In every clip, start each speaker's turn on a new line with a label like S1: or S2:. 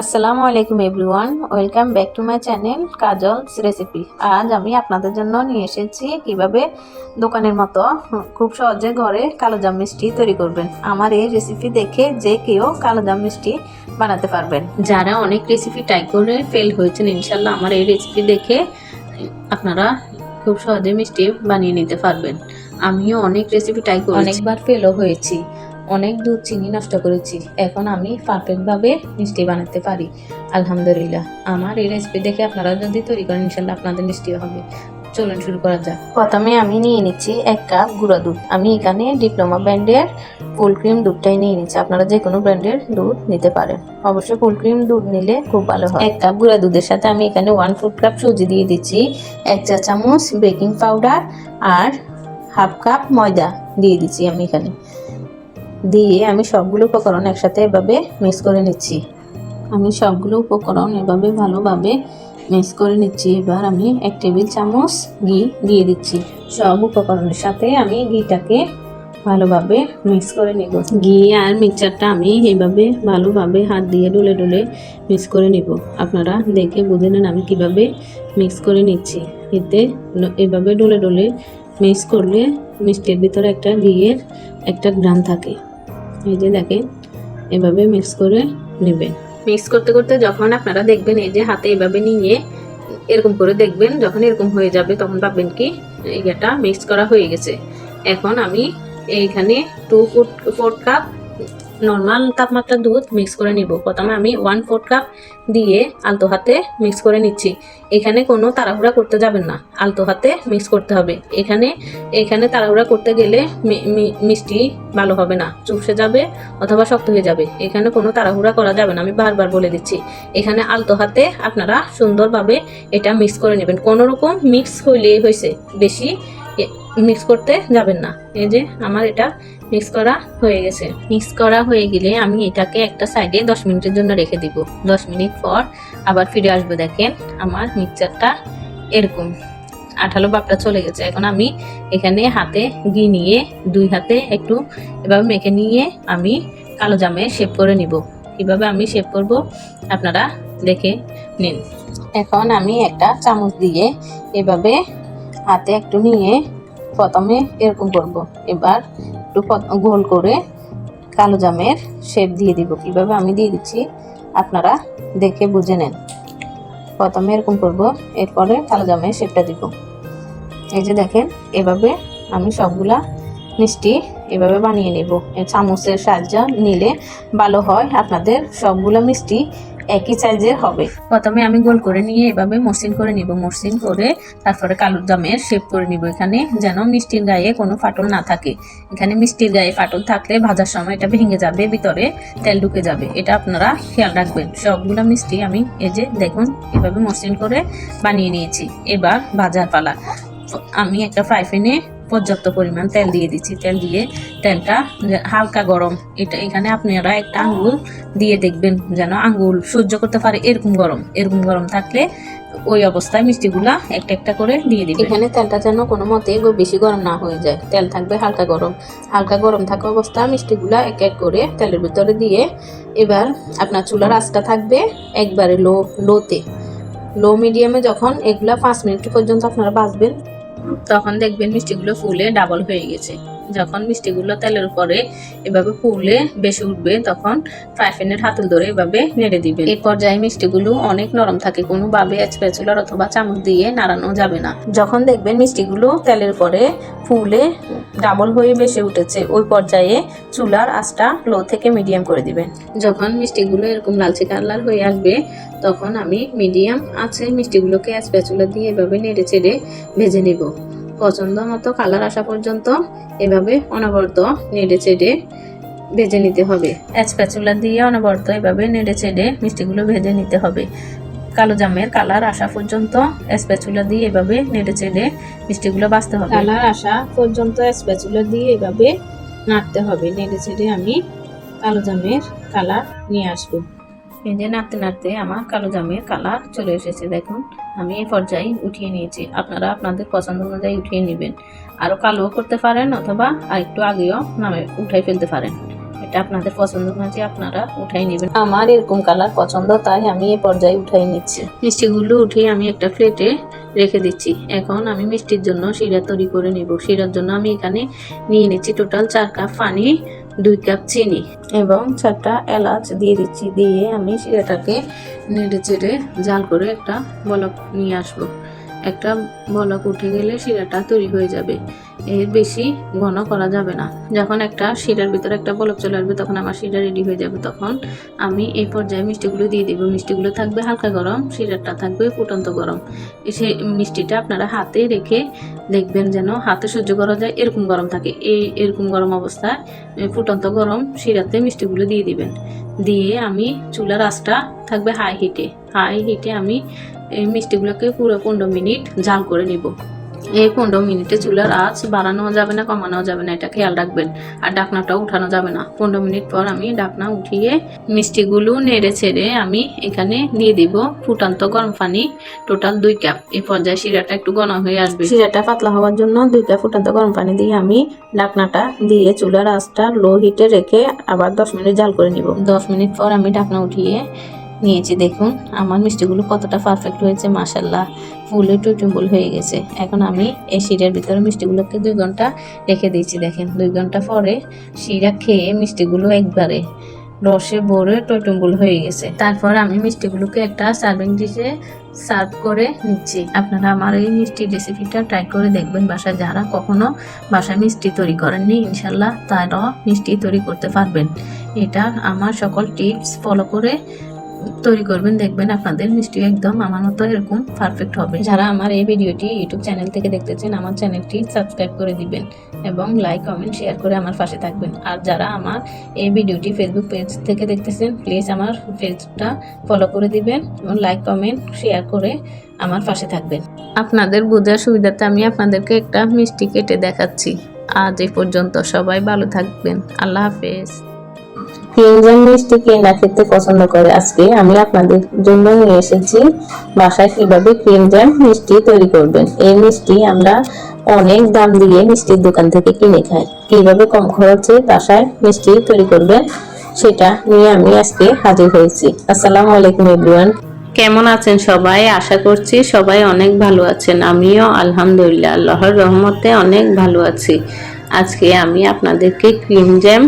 S1: আসসালামু আলাইকুম everyone, welcome back to my channel Kajal's recipe. আজ আমি আপনাদের জন্য নিয়ে এসেছি কীভাবে দোকানের মতো খুব সহজে ঘরে কালোজাম মিষ্টি তৈরি করবেন। আমার এই রেসিপি দেখে যে কেউ কালোজাম মিষ্টি বানাতে পারবেন। যারা অনেক রেসিপি ট্রাই করে ফেল হয়েছেন, ইনশাল্লাহ আমার এই রেসিপি দেখে আপনারা খুব সহজে মিষ্টি বানিয়ে নিতে পারবেন। আমিও অনেক রেসিপি ট্রাই করি অনেকবার ফেলও হয়েছি। অনেক দুধ, চিনি নষ্ট করেছি। এখন আমি পারফেক্টভাবে মিষ্টি বানাতে পারি। আলহামদুলিল্লাহ। আমার এই রেসিপি দেখে আপনারা যদি তৈরি করেন, ইনশাল্লাহ আপনাদের মিষ্টিও হবে। চলুন শুরু করা যাক। প্রথমে আমি নিয়ে নিচ্ছি এক কাপ গুঁড়া দুধ। আমি এখানে ডিপ্লোমা ব্র্যান্ডের ফুল ক্রিম দুধটাই নিয়ে নিচ্ছি। আপনারা যে কোনো ব্র্যান্ডের দুধ নিতে পারেন। অবশ্যই ফুল ক্রিম দুধ নিলে খুব ভালো হয়। এক কাপ গুঁড়া দুধের সাথে আমি এখানে ওয়ান ফুড কাপ সুজি দিয়ে দিচ্ছি। এক চা চামচ বেকিং পাউডার আর হাফ কাপ ময়দা দিয়ে দিচ্ছি আমি এখানে। দিয়ে আমি সবগুলো উপকরণ একসাথে এভাবে মিক্স করে নিচ্ছি। আমি সবগুলো উপকরণ এভাবে ভালোভাবে মিক্স করে নিচ্ছি। এবার আমি এক টেবিল চামচ ঘি দিয়ে দিচ্ছি। সব উপকরণের সাথে আমি ঘিটাকে ভালোভাবে মিক্স করে নেব। ঘি আর মিক্সচারটা আমি এইভাবে ভালোভাবে হাত দিয়ে ডলে ডলে মিক্স করে নেব। আপনারা দেখে বুঝে নেন আমি কীভাবে মিক্স করে নিচ্ছি। এতে এভাবে ডলে ডলে মিক্স করলে মিষ্টির ভিতরে একটা ঘিয়ের একটা গ্রাম থাকে। এই যে দেখেন। এভাবে মিক্স করে নেবেন। মিক্স করতে করতে যখন আপনারা দেখবেন এই যে হাতে এভাবে নিয়ে এরকম করে দেখবেন, যখন এরকম হয়ে যাবে তখন ভাববেন কি এটা মিক্স করা হয়ে গেছে। এখন আমি এইখানে টু ফোর কাপ নর্মাল তাপমাত্রার দুধ মিক্স করে নিব। প্রথমে আমি ওয়ান ফোর কাপ দিয়ে আলতো হাতে মিক্স করে নিচ্ছি। এখানে কোনো তাড়াহুড়া করতে যাবেন না। আলতো হাতে মিক্স করতে হবে। এখানে এখানে তাড়াহুড়া করতে গেলে মিষ্টি ভালো হবে না। চুপসে যাবে অথবা শক্ত হয়ে যাবে। এখানে কোনো তাড়াহুড়া করা যাবে না। আমি বারবার বলে দিচ্ছি। এখানে আলতো হাতে আপনারা সুন্দরভাবে এটা মিক্স করে নেবেন। কোনো রকম মিক্স হইলেই হয়েছে। বেশি মিক্স করতে যাবেন না। এই যে আমার এটা মিক্স করা হয়ে গেছে। মিক্স করা হয়ে গেলে আমি এটাকে একটা সাইডে দশ মিনিটের জন্য রেখে দিব। দশ মিনিট পর আবার ফিরে আসবে, দেখেন আমার মিক্সচারটা এরকম। আঠালো বাপটা চলে গেছে। এখন আমি এখানে হাতে ঘি নিয়ে দুই হাতে একটু এভাবে মেখে নিয়ে আমি কালো জামে শেপ করে নিব। কীভাবে আমি শেপ করব আপনারা দেখে নিন। এখন আমি একটা চামচ দিয়ে এভাবে হাতে একটু নিয়ে প্রথমে এরকম করব। এবার একটু গোল করে কালো জামের শেপ দিয়ে দিব। কীভাবে আমি দিয়ে দিচ্ছি। আপনারা দেখে বুঝে নেন। প্রথমে এরকম করব, এরপরে কালো জামের শেপটা দিব। এই যে দেখেন, এভাবে আমি সবগুলা মিষ্টি এভাবে বানিয়ে নেব। চামচের সাহায্য নিলে ভালো হয়। আপনাদের সবগুলো মিষ্টি একই সাইজের হবে। প্রথমে আমি গোল করে নিয়ে এভাবে মসৃণ করে নিব, মসৃণ করে তারপরে কালো জামের শেপ করে নিব এখানে, যেন মিষ্টির গায়ে কোনো ফাটল না থাকে। এখানে মিষ্টির গায়ে ফাটল থাকলে ভাজার সময় এটা ভেঙে যাবে, ভিতরে তেল ঢুকে যাবে। এটা আপনারা খেয়াল রাখবেন। সবগুলো মিষ্টি আমি এই যে দেখুন, এভাবে মসৃণ করে বানিয়ে নিয়েছি। এবার ভাজার পালা। আমি একটা ফ্রাই প্যানে পর্যাপ্ত পরিমাণ তেল দিয়ে দিচ্ছি। তেল দিয়ে তেলটা হালকা গরম। এটা এখানে আপনারা একটা আঙ্গুল দিয়ে দেখবেন যেন আঙ্গুল সহ্য করতে পারে এরকম গরম। এরকম গরম থাকলে ওই অবস্থায় মিষ্টিগুলা একটা একটা করে দিয়ে দিবেন। এখানে তেলটা যেন কোনো মতে বেশি গরম না হয়ে যায়। তেল থাকবে হালকা গরম। হালকা গরম থাকা অবস্থায় মিষ্টিগুলা এক এক করে তেলের ভিতরে দিয়ে এবার আপনার চুলার আঁচটা থাকবে একবারে লো লোতে লো মিডিয়ামে যখন এগুলা পাঁচ মিনিট পর্যন্ত আপনারা বাঁচবেন তখন দেখবেন মিষ্টিগুলো ফুলে ডাবল হয়ে গেছে। যখন মিষ্টিগুলো তেলের উপরে এভাবে ফুলে বেশি উঠবে তখন ফ্রাই প্যানের হাতল ধরে এভাবে নেড়ে দিবেন। এই পর্যায়ে মিষ্টিগুলো অনেক নরম থাকে কোনোভাবে স্প্যাচুলার অথবা চামচ দিয়ে নাড়ানো যাবে না। যখন দেখবেন মিষ্টিগুলো তেলের উপরে ফুলে ডাবল হয়ে বেশি উঠেছে ওই পর্যায়ে চুলার আঁচটা লো থেকে মিডিয়াম করে দিবেন। যখন মিষ্টিগুলো এরকম লালচে কালার হয়ে আসবে তখন আমি মিডিয়াম আছে মিষ্টিগুলোকে স্প্যাচুলা দিয়ে এভাবে নেড়ে চেড়ে ভেজে নেব। পছন্দ মতো কালার আসা পর্যন্ত এভাবে অনবরত নেড়ে চেড়ে ভেজে নিতে হবে। স্প্যাচুলা দিয়ে অনবরত এভাবে নেড়ে চেড়ে মিষ্টিগুলো ভেজে নিতে হবে। কালো জামের কালার আসা পর্যন্ত স্প্যাচুলা দিয়ে এভাবে নেড়ে চেড়ে মিষ্টিগুলো বাঁচতে হবে। কালার আসা পর্যন্ত স্প্যাচুলা দিয়ে এভাবে নাড়তে হবে। নেড়ে চেড়ে আমি কালো জামের কালার নিয়ে আসব। যে নাড়তে নাড়তে আমার কালো জামের কালার চলে এসেছে, দেখুন। আমি এই পর্যায়ে উঠিয়ে নিয়েছি। আপনারা আপনাদের পছন্দ অনুযায়ী উঠিয়ে নেবেন। আরও কালো করতে পারেন অথবা আর একটু আগেও নামে উঠাই ফেলতে পারেন। এটা আপনাদের পছন্দ মাঝে আপনারা উঠাই নেবেন। আমার এরকম কালার পছন্দ, তাই আমি এই পর্যায়ে উঠাই নিচ্ছি। মিষ্টিগুলো উঠিয়ে আমি একটা প্লেটে রেখে দিচ্ছি। এখন আমি মিষ্টির জন্য শিরা তৈরি করে নিব। শিরার জন্য আমি এখানে নিয়ে নিচ্ছি টোটাল চার কাপ পানি। দুই কাপ চিনি এবং চারটা এলাচ দিয়ে দিচ্ছি। দিয়ে আমি সেটাকে নেড়ে চেড়ে জাল করে একটা বলক নিয়ে আসব। একটা বলক উঠে গেলে শিরাটা তৈরি হয়ে যাবে। এর বেশি ঘন করা যাবে না। যখন একটা শিরার ভিতরে একটা বলক চলে আসবে, তখন আমার শিরা রেডি হয়ে যাবে। তখন আমি এই পর্যায়ে মিষ্টিগুলো দিয়ে দেবো। মিষ্টিগুলো থাকবে হালকা গরম, শিরাটা থাকবে ফুটন্ত গরম। সে মিষ্টিটা আপনারা হাতে রেখে দেখবেন যেন হাতে সহ্য করা যায়, এরকম গরম থাকে। এই এরকম গরম অবস্থায় ফুটন্ত গরম শিরাতে মিষ্টিগুলো দিয়ে দিবেন। দিয়ে আমি চুলার আঁচটা থাকবে হাই হিটে হাই হিটে আমি এই মিষ্টিগুলোকে পুরো পনেরো মিনিট জাল করে নিব। এই পনেরো মিনিটে চুলার আঁচ বাড়ানো যাবে না কমানো যাবে না এটা খেয়াল রাখবেন। আর ডাকনাটাও উঠানো যাবে না। পনেরো মিনিট পর আমি ডাকনা উঠিয়ে মিষ্টিগুলো নেড়ে ছেড়ে আমি এখানে দিয়ে দিব ফুটান্ত গরম পানি টোটাল দুই কাপ। এই পর্যায়ে শিরাটা একটু ঘন হয়ে আসবে। শিরাটা পাতলা হওয়ার জন্য দুই কাপ ফুটান্ত গরম পানি দিয়ে আমি ডাকনাটা দিয়ে চুলার আঁচটা লো হিটে রেখে আবার দশ মিনিট জাল করে নিব। দশ মিনিট পর আমি ডাকনা উঠিয়ে নিয়েছি দেখুন, আমার মিষ্টিগুলো কতটা পারফেক্ট হয়েছে মাসাল্লাহ ফুলে টুটুম্বুল হয়ে গেছে। এখন আমি এই শিরার ভিতরে মিষ্টিগুলোকে দুই ঘণ্টা রেখে দিয়েছি, দেখেন। দুই ঘণ্টা পরে শিরা খেয়ে মিষ্টিগুলো একবারে রসে ভরে টইটুম্বুল হয়ে গেছে। তারপর আমি মিষ্টিগুলোকে একটা সার্ভিং ডিশে সার্ভ করে নিচ্ছি। আপনারা আমার এই মিষ্টি রেসিপিটা ট্রাই করে দেখবেন। বাসায় যারা কখনো বাসায় মিষ্টি তৈরি করেননি ইনশাল্লাহ তারাও মিষ্টি তৈরি করতে পারবেন। এটা আমার সকল টিপস ফলো করে তৈরি করবেন দেখবেন আপনাদের মিষ্টি একদম আমার মতো এরকম পারফেক্ট হবে। যারা আমার এই ভিডিওটি ইউটিউব চ্যানেল থেকে দেখতেছেন আমার চ্যানেলটি সাবস্ক্রাইব করে দিবেন এবং লাইক কমেন্ট শেয়ার করে আমার পাশে থাকবেন। আর যারা আমার এই ভিডিওটি ফেসবুক পেজ থেকে দেখতেছেন প্লিজ আমার পেজটা ফলো করে দিবেন এবং লাইক কমেন্ট শেয়ার করে আমার পাশে থাকবেন। আপনাদের বোঝার সুবিধাতে আমি আপনাদেরকে একটা মিষ্টি কেটে দেখাচ্ছি। আজ এই পর্যন্ত সবাই ভালো থাকবেন। আল্লাহ হাফেজ। ক্রিমজাম মিষ্টি কে খেতে পছন্দ করে আজকে। আমি আপনাদের জন্য নিয়ে এসেছি বাসায় কীভাবে ক্রিমজাম মিষ্টি তৈরি করবেন। এই মিষ্টি আমরা অনেক দাম দিয়ে মিষ্টির দোকান থেকে কিনে খাই। কীভাবে কম খরচে বাসায় মিষ্টি তৈরি করবেন সেটা নিয়ে আমি আজকে হাজির হয়েছি। আসসালামু আলাইকুম এভরিওয়ান। কেমন আছেন সবাই? আশা করছি সবাই অনেক ভালো আছেন। আমিও আলহামদুলিল্লাহ, আল্লাহর রহমতে অনেক ভালো আছি। আজকে আমি আপনাদেরকে ক্রিম জ্যাম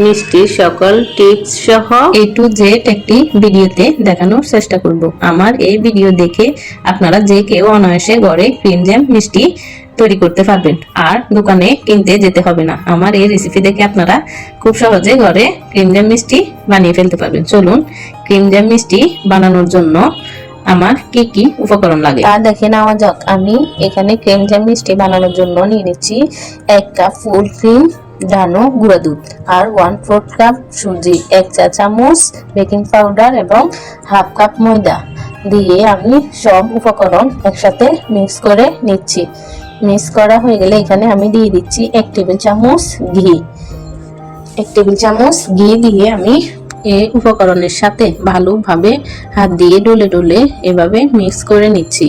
S1: মিষ্টির সকল টিপস সহ এ টু জেড একটি ভিডিওতে দেখানোর চেষ্টা করব। আমার এই ভিডিও দেখে আপনারা যে কেউ অনায়াসে ঘরে ক্রিম জ্যাম মিষ্টি তৈরি করতে পারবেন। আর দোকানে কিনতে যেতে হবে না। আমার এই রেসিপি দেখে আপনারা খুব সহজে ঘরে ক্রিম জ্যাম মিষ্টি বানিয়ে ফেলতে পারবেন। চলুন ক্রিম জ্যাম মিষ্টি বানানোর জন্য আমার কি কি উপকরণ লাগে? তা দেখে নেওয়া যাক। আমি এখানে ক্রিম মিষ্টি বানানোর জন্য নিয়ে নিচ্ছি এক কাপ ফুল ক্রিম ডানো গুঁড়া দুধ আর ওয়ান ফোর্থ কাপ সুজি, এক চা চামচ বেকিং পাউডার এবং হাফ কাপ ময়দা দিয়ে আমি সব উপকরণ একসাথে মিক্স করে নিচ্ছি। মিক্স করা হয়ে গেলে এখানে আমি দিয়ে দিচ্ছি এক টেবিল চামচ ঘি। এক টেবিল চামচ ঘি দিয়ে আমি এই উপকরণের সাথে ভালোভাবে হাত দিয়ে ডলে ডলে এভাবে মিক্স করে নিচ্ছি।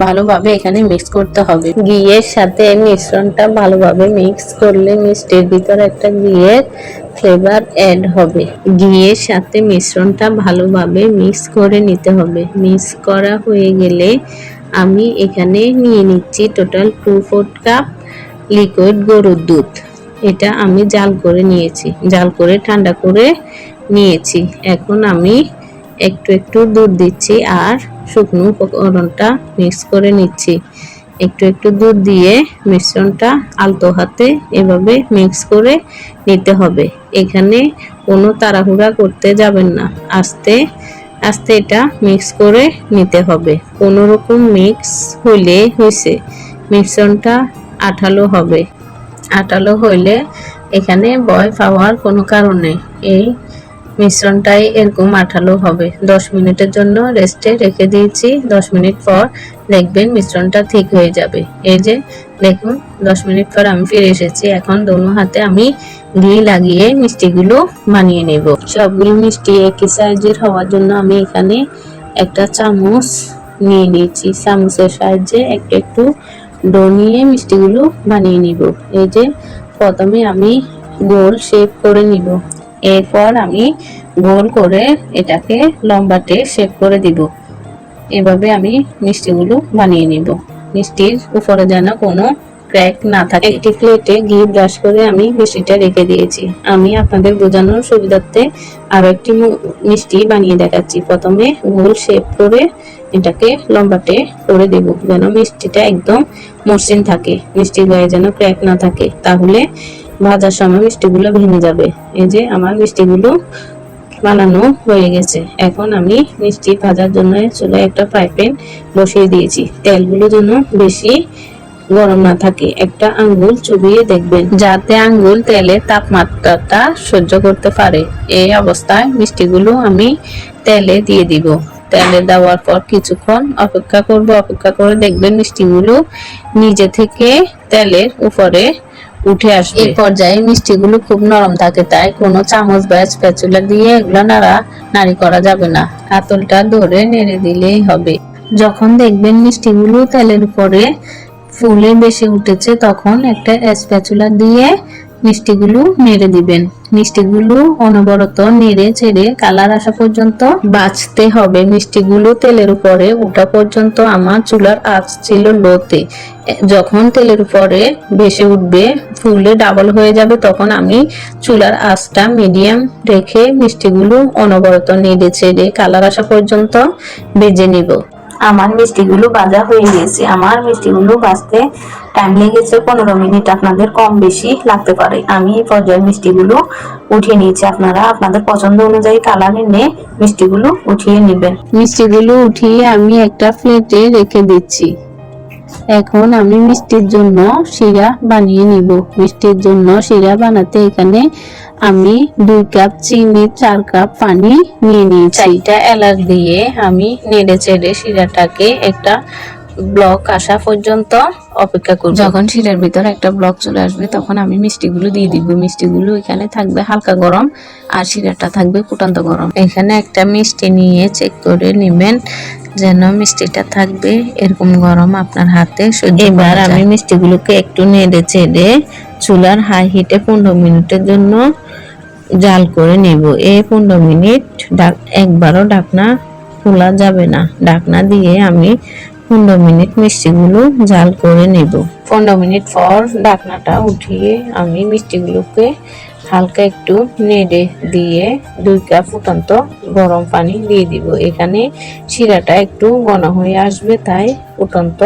S1: ভালোভাবে এখানে মিক্স করতে হবে। ঘিয়ের সাথে মিশ্রণটা ভালোভাবে মিক্স করলে মিষ্টির ভিতরে একটা ঘিয়ের ফ্লেভার অ্যাড হবে। ঘিয়ের সাথে মিশ্রণটা ভালোভাবে মিক্স করে নিতে হবে। মিক্স করা হয়ে গেলে আমি এখানে নিয়ে নিচ্ছি total two four cup liquid গরুর দুধ। এটা আমি জাল করে নিয়েছি। জাল করে ঠান্ডা করে নিয়েছি। এখন আমি একটু একটু দুধ দিচ্ছি আর শুকনো উপকরণটা মিক্স করে নিচ্ছি। একটু একটু দুধ দিয়ে মিশ্রণটা আলতো হাতে এভাবে মিক্স করে নিতে হবে। এখানে কোনো তাড়াহুড়া করতে যাবেন না। আস্তে আস্তে এটা মিক্স করে নিতে হবে। কোনো রকম মিক্স হইলে হয়েছে মিশ্রণটা আঠালো হবে। আঠালো হইলে এখানে বয় পাওয়ার কোনো কারণ এই মিশ্রণটাই এরকম আঠালো হবে। দশ মিনিটের জন্য রেস্টে রেখে দিয়েছি। দশ মিনিট পর দেখবেন মিশ্রণটা ঠিক হয়ে যাবে। এই যে, দেখুন, দশ মিনিট পর আমি ফিরে এসেছি। এখন দোনো হাতে আমি ঘি লাগিয়ে মিষ্টিগুলো বানিয়ে নেব। সবগুলো মিষ্টি একই সাইজের হওয়ার জন্য আমি এখানে একটা চামচ নিয়ে নিয়েছি। চামচের সাহায্যে একটু একটু ডো নিয়ে মিষ্টিগুলো বানিয়ে নিব। এই যে, প্রথমে আমি গোল শেপ করে নিব। এরপর আমি গোল করে এটাকে লম্বাটে শেপ করে দিব। এভাবে আমি মিষ্টিগুলো বানিয়ে নিব। মিষ্টির উপরে যেন কোনো ক্র্যাক না থাকে। একটি প্লেটে ঘি ব্রাশ করে আমি মিষ্টিটা রেখে দিয়েছি। আমি আপনাদের বোঝানোর সুবিধার্থে আরও একটি মিষ্টি বানিয়ে দেখাচ্ছি। প্রথমে গোল শেপ করে এটাকে লম্বাটে করে দেব যেন মিষ্টিটা একদম মসৃণ থাকে। মিষ্টির গায়ে যেন ক্র্যাক না থাকে। তাহলে ভাজার সময় মিষ্টিগুলো ভেঙে যাবে। এই যে আমার মিষ্টিগুলো বানানো হয়ে গেছে। এখন আমি মিষ্টি ভাজার জন্য চুলায় একটা ফ্রাই প্যান বসিয়ে দিয়েছি। তেলগুলো যেন বেশি গরম না থাকে। একটা আঙ্গুল চুবিয়ে দেখবেন, যাতে আঙ্গুল তেলের তাপমাত্রাটা সহ্য করতে পারে। এই অবস্থায় মিষ্টিগুলো আমি তেলে দিয়ে দিব। তেলে দেওয়ার পর কিছুক্ষণ অপেক্ষা করব। অপেক্ষা করে দেখবেন মিষ্টিগুলো নিজে থেকে তেলের উপরে উঠে আসবে। এই পর্যায়ে মিষ্টিগুলো খুব নরম থাকে, তাই কোনো চামচ বা স্প্যাচুলা দিয়ে এগুলো নাড়া নাড়ি করা যাবে না। আতলটা ধরে নেড়ে দিলেই হবে। যখন দেখবেন মিষ্টিগুলো তেলের উপরে ফুলে বেশি উঠেছে, তখন একটা স্প্যাচুলা দিয়ে মিষ্টিগুলো নেড়ে দিবেন। মিষ্টিগুলো অনবরত নেড়ে ছেড়ে কালার আসা পর্যন্ত বাঁচতে হবে। মিষ্টিগুলো তেলের উপরে ওঠা পর্যন্ত আমার চুলার আঁচ ছিল লোতে। যখন তেলের উপরে ভেসে উঠবে, ফুলে ডাবল হয়ে যাবে, তখন আমি চুলার আঁচটা মিডিয়াম রেখে মিষ্টিগুলো অনবরত নেড়ে ছেড়ে কালার আসা পর্যন্ত ভেজে নিব। আমার মিষ্টিগুলো ভাজা হয়ে গেছে। আমার মিষ্টিগুলো ভাজতে টাইম লেগেছে পনেরো মিনিট। আপনাদের কম বেশি লাগতে পারে। আমি এই পর্যায়ে মিষ্টিগুলো উঠিয়ে নিয়েছি। আপনারা আপনাদের পছন্দ অনুযায়ী কালার এনে মিষ্টিগুলো উঠিয়ে নেবেন। মিষ্টিগুলো উঠিয়ে আমি একটা প্লেটে রেখে দিচ্ছি। এখন আমি মিষ্টির জন্য শিরা বানিয়ে নিব। মিষ্টির জন্য শিরা বানাতে এখানে আমি দুই কাপ চিনি, চার কাপ পানি নিয়ে নিয়েছি। চারটা এলাচ দিয়ে আমি নেড়ে চেড়ে শিরাটাকে একটা ব্লক আসা পর্যন্ত অপেক্ষা করব। যখন শিরার ভিতর একটা ব্লক চলে আসবে তখন আমি মিষ্টিগুলো দিয়ে দিব। মিষ্টিগুলো এখানে থাকবে হালকা গরম আর শিরাটা থাকবে ফুটান্ত গরম। এখানে একটা মিষ্টি নিয়ে চেক করে নেবেন যেন মিষ্টিটা থাকবে এরকম গরম আপনার হাতে এবার আমি মিষ্টিগুলোকে একটু নেড়ে চেড়ে চুলার হাই হিটে পনেরো মিনিটের জন্য জাল করে নেব। এই পনেরো মিনিট ডাক- একবারও ঢাকনা খোলা যাবে না। ঢাকনা দিয়ে আমি পনেরো মিনিট মিষ্টিগুলো জাল করে নেব। পনেরো মিনিট পর ঢাকনাটা উঠিয়ে আমি মিষ্টিগুলোকে হালকা একটু নেড়ে দিয়ে দুই কাপ ফুটন্ত গরম পানি দিয়ে দিব। এখানে শিরাটা একটু ঘন হয়ে আসবে, তাই ফুটন্ত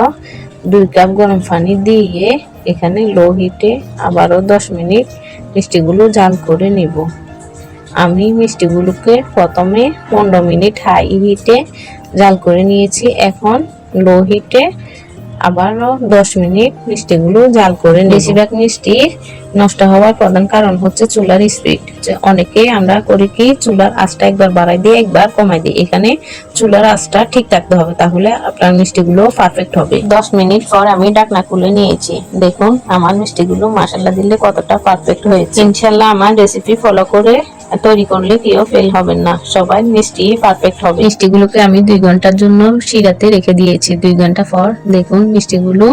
S1: দুই কাপ গরম পানি দিয়ে এখানে লো হিটে আবারও দশ মিনিট মিষ্টিগুলো জাল করে নিব। আমি মিষ্টিগুলোকে প্রথমে পনেরো মিনিট হাই হিটে জাল করে নিয়েছি। এখন লো হিটে আবারও দশ মিনিট মিষ্টিগুলো জাল করে বেশিরভাগ মিষ্টি নষ্ট হওয়ার প্রধান কারণ হচ্ছে চুলার স্পিড। অনেকে আমরা করি কি, চুলার আঁচটা একবার বাড়াই দিয়ে একবার কমাই দিই। এখানে চুলার আঁচটা ঠিক রাখতে হবে, তাহলে আপনার মিষ্টিগুলো পারফেক্ট হবে। দশ মিনিট পর আমি ডাকনা খুলে নিয়েছি। দেখুন, আমার মিষ্টিগুলো মাসাল্লা দিলে কতটা পারফেক্ট হয়েছে। ইনশাল্লাহ আমার রেসিপি ফলো করে তৈরি করলে কেউ ফেল হবেন না? সবাই মিষ্টি পারফেক্ট হবে। মিষ্টিগুলোকে আমি দুই ঘণ্টার জন্য শিরাতে রেখে দিয়েছি। দুই ঘণ্টা পর দেখুন মিষ্টিগুলো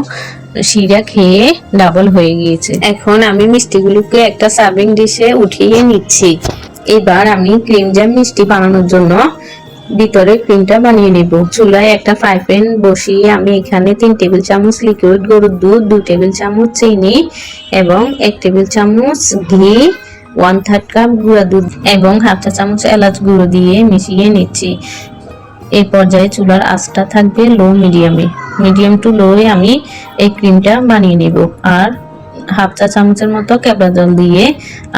S1: শিরা খেয়ে ডাবল হয়ে গিয়েছে। এখন আমি মিষ্টিগুলোকে একটা সার্ভিং ডিশে উঠিয়ে নিচ্ছি। এবার আমি ক্রিম জ্যাম মিষ্টি বানানোর জন্য ভিতরে ক্রিমটা বানিয়ে নেব। চুলায় একটা ফ্রাই প্যান বসিয়ে আমি এখানে তিন টেবিল চামচ লিকুইড গরুর দুধ দুই টেবিল চামচ চিনি এবং এক টেবিল চামচ ঘি ওয়ান থার্ড কাপ গুঁড়া দুধ এবং হাফ চা চামচ এলাচ গুঁড়ো দিয়ে মিশিয়ে নিচ্ছি। এই পর্যায়ে চুলার আঁচটা থাকবে লো মিডিয়ামে মিডিয়াম টু লোয়ে আমি এই ক্রিমটা বানিয়ে নেব। আর হাফ চা চামচের মতো কেবড়া জল দিয়ে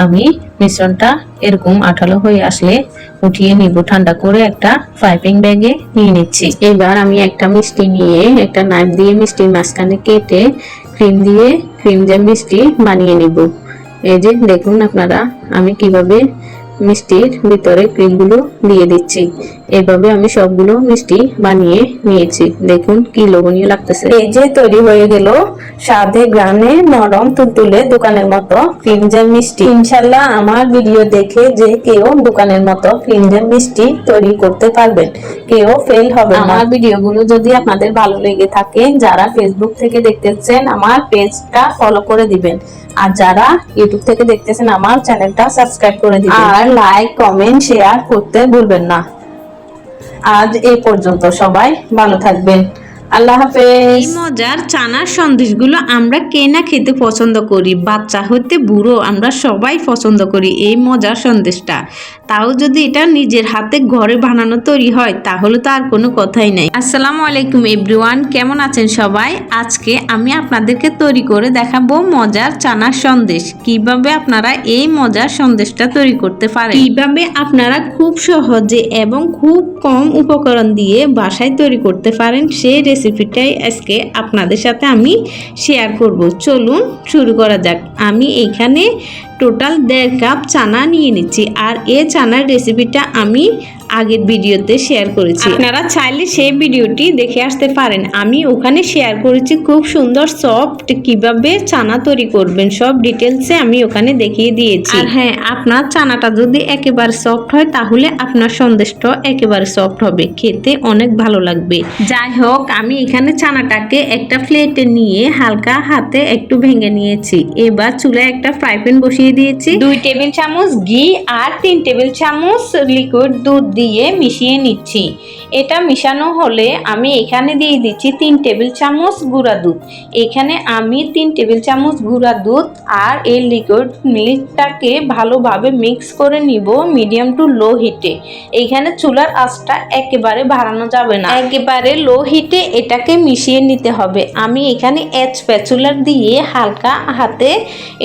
S1: আমি মিশ্রণটা এরকম আঠালো হয়ে আসলে উঠিয়ে নিব। ঠান্ডা করে একটা ফ্রাইপিং ব্যাগে নিয়ে নিচ্ছি। এবার আমি একটা মিষ্টি নিয়ে একটা নাইফ দিয়ে মিষ্টির মাঝখানে কেটে ক্রিম দিয়ে ক্রিম জ্যাম মিষ্টি বানিয়ে নিব। এই যে দেখুন আপনারা আমি কীভাবে মিষ্টির ভিতরে ক্রিমগুলো দিয়ে দিচ্ছি। এভাবে আমি সবগুলো মিষ্টি বানিয়ে নিয়েছি। দেখুন কি লোভনীয় লাগতেছে। এই যে তৈরি হয়ে গেল স্বাদে গ্রানে নরম তুলতুলে দোকানের মতো ক্রিমজাম মিষ্টি। ইনশাল্লাহ আমার ভিডিও দেখে যে কেউ দোকানের মতো ক্রিমজাম মিষ্টি তৈরি করতে পারবেন, কেউ ফেল হবে আমার ভিডিওগুলো যদি আপনাদের ভালো লেগে থাকে, যারা ফেসবুক থেকে দেখতেছেন, আমার পেজটা ফলো করে দিবেন। আর যারা ইউটিউব থেকে দেখতেছেন, আমার চ্যানেলটা সাবস্ক্রাইব করে দিবেন। আর লাইক কমেন্ট শেয়ার করতে ভুলবেন না। আজ এই পর্যন্ত সবাই ভালো থাকবেন। আল্লাহ হাফেজ।
S2: মজার চানার সন্দেশগুলো আমরা কে না খেতে পছন্দ করি, বাচ্চা হতে বুড়ো আমরা সবাই পছন্দ করি এই মজার সন্দেশটা। তাও যদি এটা নিজের হাতে ঘরে বানানো তৈরি হয়, তাহলে তো আর কোনো কথাই নাই। আসসালামু আলাইকুম এভরিওয়ান, কেমন আছেন সবাই? আজকে আমি আপনাদেরকে তৈরি করে দেখাবো মজার চানার সন্দেশ। কীভাবে আপনারা এই মজার সন্দেশটা তৈরি করতে পারেন? কীভাবে আপনারা খুব সহজে এবং খুব কম উপকরণ দিয়ে বাসায় তৈরি করতে পারেন সেই রেসিপিটাই আজকে আপনাদের সাথে আমি শেয়ার করব। চলুন শুরু করা যাক। আমি এখানে টোটাল দেড় কাপ চানা নিয়ে নিচ্ছি। আর এ চানার রেসিপিটা আমি আগের ভিডিওতে শেয়ার করেছি। আপনারা চাইলে সেই ভিডিওটি দেখে আসতে পারেন। আমি ওখানে শেয়ার করেছি খুব সুন্দর সফট কীভাবে চানা তৈরি করবেন সব ডিটেলসে আমি ওখানে দেখিয়ে দিয়েছি। আর হ্যাঁ আপনার চানাটা যদি একেবারে সফট হয় তাহলে আপনার সন্দেশটা একেবারে সফট হবে। খেতে অনেক ভালো লাগবে। যাই হোক আমি এখানে চানাটাকে একটা প্লেটে নিয়ে হালকা হাতে একটু ভেঙে নিয়েছি। এবার চুলায় একটা ফ্রাই প্যান বসিয়ে দিয়েছি। দুই টেবিল চামচ ঘি আর তিন টেবিল চামচ লিকুইড দুধ দিয়ে মিশিয়ে নিচ্ছি। এটা মিশানো হলে আমি এখানে দিয়ে দিচ্ছি তিন টেবিল চামচ গুঁড়া দুধ। এখানে আমি তিন টেবিল চামচ গুঁড়া দুধ আর এই লিকুইড মিল্কটাকে ভালোভাবে মিক্স করে নিব মিডিয়াম টু লো হিটে এইখানে চুলার আঁচটা একেবারে বাড়ানো যাবে না। একেবারে লো হিটে এটাকে মিশিয়ে নিতে হবে। আমি এখানে এচ প্যাচুলার দিয়ে হালকা হাতে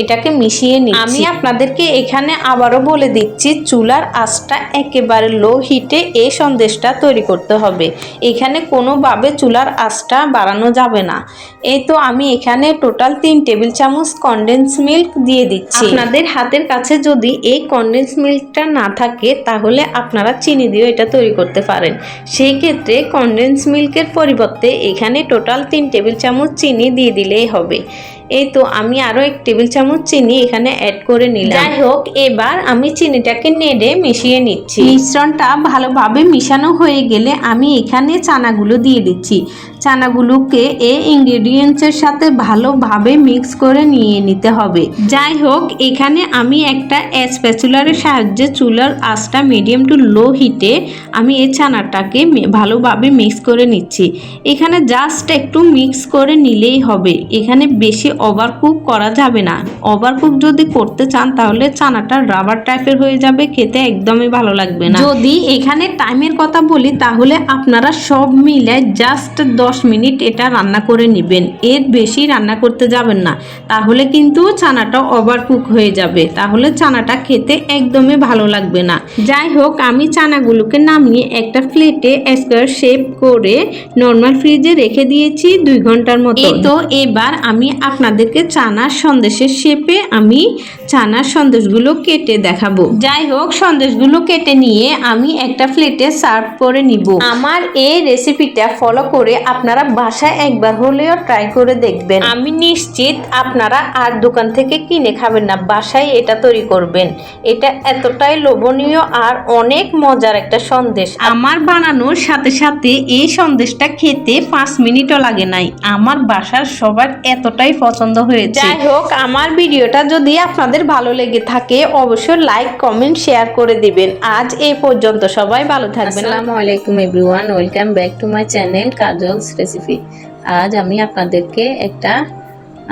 S2: এটাকে মিশিয়ে নিচ্ছি। আমি আপনাদেরকে এখানে আবারও বলে দিচ্ছি, চুলার আঁচটা একেবারে লো হিটে এই সন্দেশটা তৈরি করতে হবে। এখানে কোনোভাবে চুলার আঁচটা বাড়ানো যাবে না। এই তো আমি এখানে টোটাল তিন টেবিল চামচ কনডেন্স মিল্ক দিয়ে দিচ্ছি। আপনাদের হাতের কাছে যদি এই কনডেন্স মিল্কটা না থাকে, তাহলে আপনারা চিনি দিয়েও এটা তৈরি করতে পারেন। সেই ক্ষেত্রে কনডেন্স মিল্কের পরিবর্তে এখানে টোটাল তিন টেবিল চামচ চিনি দিয়ে দিলেই হবে। এই তো আমি আরও এক টেবিল চামচ চিনি এখানে অ্যাড করে নিলাম। যাই হোক এবার আমি চিনিটাকে নেড়ে মিশিয়ে নিচ্ছি। মিশ্রণটা ভালোভাবে মিশানো হয়ে গেলে আমি এখানে চানাগুলো দিয়ে দিচ্ছি। চানাগুলোকে এই ইনগ্রেডিয়েন্টসের সাথে ভালোভাবে মিক্স করে নিয়ে নিতে হবে। যাই হোক এখানে আমি একটা স্প্যাচুলারের সাহায্যে চুলার আঁচটা মিডিয়াম টু লো হিটে আমি এই চানাটাকে ভালোভাবে মিক্স করে নিচ্ছি। এখানে জাস্ট একটু মিক্স করে নিলেই হবে। এখানে বেশি ওভারকুক করা যাবে না। ওভারকুক যদি করতে চান তাহলে চানাটা রাবার টাইপের হয়ে যাবে খেতে একদমই ভালো লাগবে না। যদি এখানে টাইমের কথা বলি তাহলে আপনারা সব মিলে জাস্ট দশ মিনিট এটা রান্না করে নেবেন। এর বেশি রান্না করতে যাবেন না। তাহলে কিন্তু চানাটা ওভারকুক হয়ে যাবে। তাহলে চানাটা খেতে একদমই ভালো লাগবে না। যাই হোক আমি চানাগুলোকে নামিয়ে একটা প্লেটে স্কোয়ার শেপ করে নর্মাল ফ্রিজে রেখে দিয়েছি দুই ঘণ্টার মতো তো এবার আমি আপনাদেরকে চানার সন্দেশের শেপে আমি চানার সন্দেশগুলো কেটে দেখাবো। যাই হোক সন্দেশগুলো কেটে নিয়ে আমি একটা প্লেটে সার্ভ করে নিব। আমার এই রেসিপিটা ফলো করে আপনারা বাসায় একবার হলেও ট্রাই করে দেখবেন। আমি নিশ্চিত আপনারা আর দোকান থেকে কিনে খাবেন না বাসায় এটা তৈরি করবেন। এটা এতটাই লোভনীয় আর অনেক মজার একটা সন্দেশ। আমার বানানোর সাথে সাথে এই সন্দেশটা খেতে পাঁচ মিনিটও লাগে নাই। আমার বাসার সবার এতটাই পছন্দ হয়েছে। যাই হোক আমার ভিডিওটা যদি আপনাদের ভালো লেগে থাকে, অবশ্যই লাইক কমেন্ট শেয়ার করে দিবেন। আজ এই পর্যন্ত সবাই ভালো থাকবেন।
S1: আসসালামু আলাইকুম everyone welcome back to my channel Kajal's recipe আজ আমি আপনাদেরকে একটা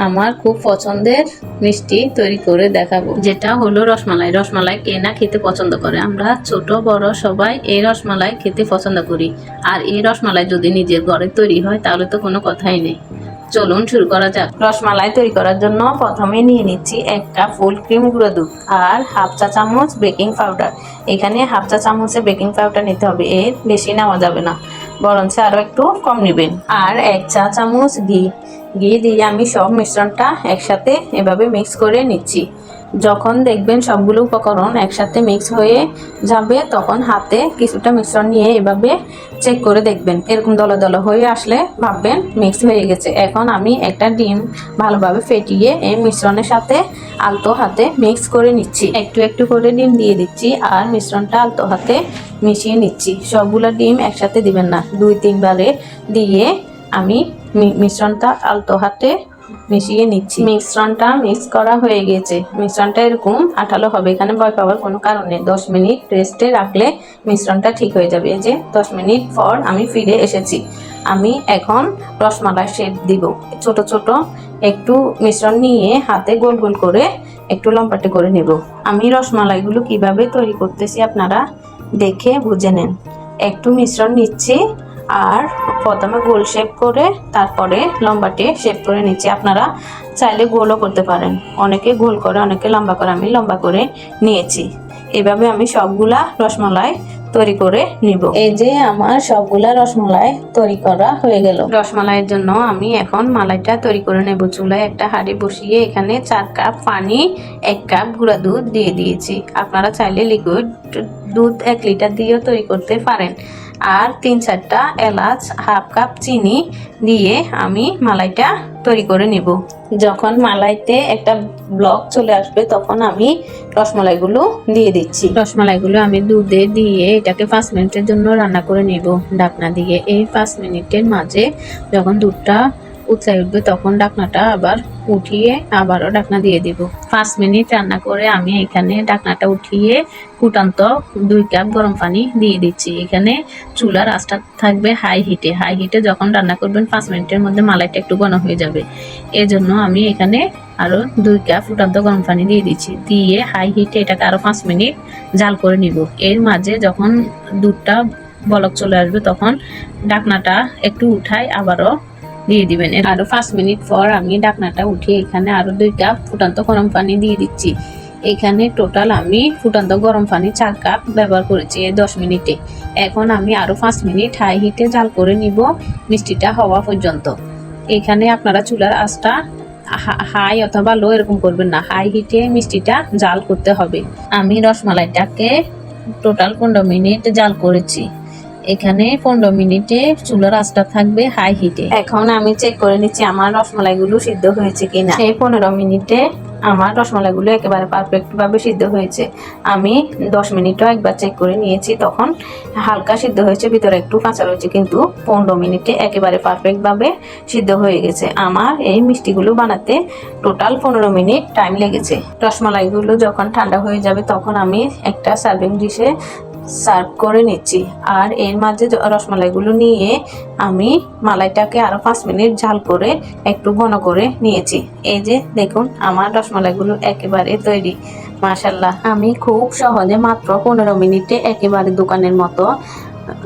S1: আমার খুব পছন্দের মিষ্টি তৈরি করে দেখাবো। যেটা হলো রসমালাই। রসমালাই কে না খেতে পছন্দ করে? আমরা ছোট, বড় সবাই এই রসমালাই খেতে পছন্দ করি। আর এই রসমালাই যদি নিজের ঘরে তৈরি হয়, তাহলে তো কোনো কথাই নেই। চলুন শুরু করা যাক। রসমালাই তৈরি করার জন্য প্রথমে নিয়ে নিচ্ছি এক কাপ ফুল ক্রিম গুঁড়ো দুধ আর হাফ চা চামচ বেকিং পাউডার। এখানে হাফ চা চামচে বেকিং পাউডার নিতে হবে এর বেশি নেওয়া যাবে না। বরঞ্চ আরও একটু কম নেবেন। আর এক চা চামচ ঘি। ঘি দিয়ে আমি সব মিশ্রণটা একসাথে এভাবে মিক্স করে নিচ্ছি। যখন দেখবেন সবগুলো উপকরণ একসাথে মিক্স হয়ে যাবে, তখন হাতে কিছুটা মিশ্রণ নিয়ে এভাবে চেক করে দেখবেন। এরকম দলা দলা হয়ে আসলে ভাববেন মিক্স হয়ে গেছে। এখন আমি একটা ডিম ভালোভাবে ফেটিয়ে এই মিশ্রণের সাথে আলতো হাতে মিক্স করে নিচ্ছি। একটু একটু করে ডিম দিয়ে দিচ্ছি আর মিশ্রণটা আলতো হাতে মিশিয়ে নিচ্ছি। সবগুলো ডিম একসাথে দিবেন না। দুই, তিনবারে দিয়ে আমি মিশ্রণটা আলতো হাতে মিশিয়ে নিচ্ছি। মিশ্রণটা মিক্স করা হয়ে গেছে। মিশ্রণটা এরকম আঠালো হবে, এখানে ভয় পাওয়ার কোনো কারণে দশ মিনিট রেস্টে রাখলে মিশ্রণটা ঠিক হয়ে যাবে। যে দশ মিনিট পর আমি ফিরে এসেছি। আমি এখন রসমালাই শেপ দিব। ছোট ছোট একটু মিশ্রণ নিয়ে হাতে গোল গোল করে একটু লম্বাটে করে নেব। আমি রসমালাইগুলো কীভাবে তৈরি করতেছি আপনারা দেখে বুঝে নেন। একটু মিশ্রণ নিচ্ছি। আর প্রথমে গোল শেপ করে তারপরে লম্বাটে শেপ করে নিচ্ছি আপনারা চাইলে গোলও করতে পারেন। অনেকে গোল করে অনেকে লম্বা করে। আমি লম্বা করে নিয়েছি। এভাবে আমি সবগুলা রসমালাই তৈরি করে নিব। এই যে আমার সবগুলা রসমালাই তৈরি করা হয়ে গেল। রসমালাইয়ের জন্য আমি এখন মালাইটা তৈরি করে নেব। চুলায় একটা হাঁড়ি বসিয়ে এখানে চার কাপ পানি এক কাপ গুঁড়া দুধ দিয়ে দিয়েছি। আপনারা চাইলে লিকুইড দুধ এক লিটার দিয়েও তৈরি করতে পারেন। আর তিন চারটা এলাচ, হাফ কাপ চিনি দিয়ে আমি মালাইটা তৈরি করে নেব। যখন মালাইতে একটা ব্লক চলে আসবে, তখন আমি রসমালাইগুলো দিয়ে দিচ্ছি। রসমালাইগুলো আমি দুধে দিয়ে এটাকে পাঁচ মিনিটের জন্য রান্না করে নেব। ঢাকনা দিয়ে এই পাঁচ মিনিটের মাঝে যখন দুধটা উতলাই উঠবে তখন ঢাকনাটা আবার উঠিয়ে আবারও ঢাকনা দিয়ে দিব। পাঁচ মিনিট রান্না করে আমি এখানে ঢাকনাটা উঠিয়ে ফুটান্ত দুই কাপ গরম পানি দিয়ে দিচ্ছি। এখানে চুলার আঁচটা থাকবে হাই হিটে হাই হিটে যখন রান্না করবেন পাঁচ মিনিটের মধ্যে মালাইটা একটু ঘন হয়ে যাবে। এজন্য আমি এখানে আরও দুই কাপ ফুটান্ত গরম পানি দিয়ে দিচ্ছি। দিয়ে হাই হিটে এটাকে আরও পাঁচ মিনিট জাল করে নিব। এর মাঝে যখন দুধটা বলক চলে আসবে তখন ঢাকনাটা একটু উঠাই আবারও দিয়ে দিবেন। আরও পাঁচ মিনিট পর আমি ঢাকনাটা উঠিয়ে এখানে আরও দুই কাপ ফুটান্ত গরম পানি দিয়ে দিচ্ছি। এখানে টোটাল আমি ফুটান্ত গরম পানি চার কাপ ব্যবহার করেছি এই দশ মিনিটে। এখন আমি আরও পাঁচ মিনিট হাই হিটে জাল করে নিব মিষ্টিটা হওয়া পর্যন্ত। এখানে আপনারা চুলার আঁচটা হাই অথবা লো এরকম করবেন না। হাই হিটে মিষ্টিটা জাল করতে হবে। আমি রসমালাইটাকে টোটাল পনেরো মিনিট জাল করেছি। এখানে পনেরো মিনিটে চুলার আঁচটা থাকবে হাই হিটে এখন আমি চেক করে নিচ্ছি আমার রসমালাইগুলো সিদ্ধ হয়েছে কিনা। সেই পনেরো মিনিটে আমার রসমালাইগুলো একেবারে পারফেক্ট ভাবে সিদ্ধ হয়েছে। আমি দশ মিনিটও একবার চেক করে নিয়েছি তখন হালকা সিদ্ধ হয়েছে ভিতরে একটু কাঁচা রয়েছে কিন্তু পনেরো মিনিটে একেবারে পারফেক্ট ভাবে সিদ্ধ হয়ে গেছে। আমার এই মিষ্টিগুলো বানাতে টোটাল পনেরো মিনিট টাইম লেগেছে। রসমালাইগুলো যখন ঠান্ডা হয়ে যাবে তখন আমি একটা সার্ভিং ডিশে সার্ভ করে নিচ্ছি। আর এর মাঝে রসমালাইগুলো নিয়ে আমি মালাইটাকে আরও পাঁচ মিনিট ঝাল করে একটু ঘন করে নিয়েছি। এই যে দেখুন, আমার রসমালাইগুলো একেবারে তৈরি। মাশাল্লাহ আমি খুব সহজে মাত্র পনেরো মিনিটে একেবারে দোকানের মতো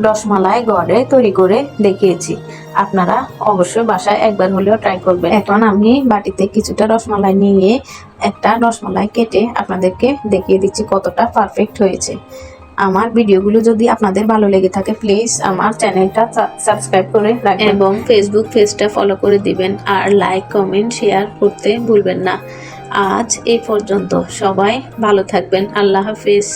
S1: রসমালাই ঘরে তৈরি করে দেখিয়েছি। আপনারা অবশ্যই বাসায় একবার হলেও ট্রাই করবেন। এখন আমি বাটিতে কিছুটা রসমালাই নিয়ে একটা রসমালাই কেটে আপনাদেরকে দেখিয়ে দিচ্ছি কতটা পারফেক্ট হয়েছে। আমার ভিডিওগুলো যদি আপনাদের ভালো লেগে থাকে প্লিজ আমার চ্যানেলটা সাবস্ক্রাইব করে রাখবেন। এবং ফেসবুক পেজটা ফলো করে দিবেন। আর লাইক কমেন্ট শেয়ার করতে ভুলবেন না। আজ এই পর্যন্ত সবাই ভালো থাকবেন। আল্লাহ হাফিজ।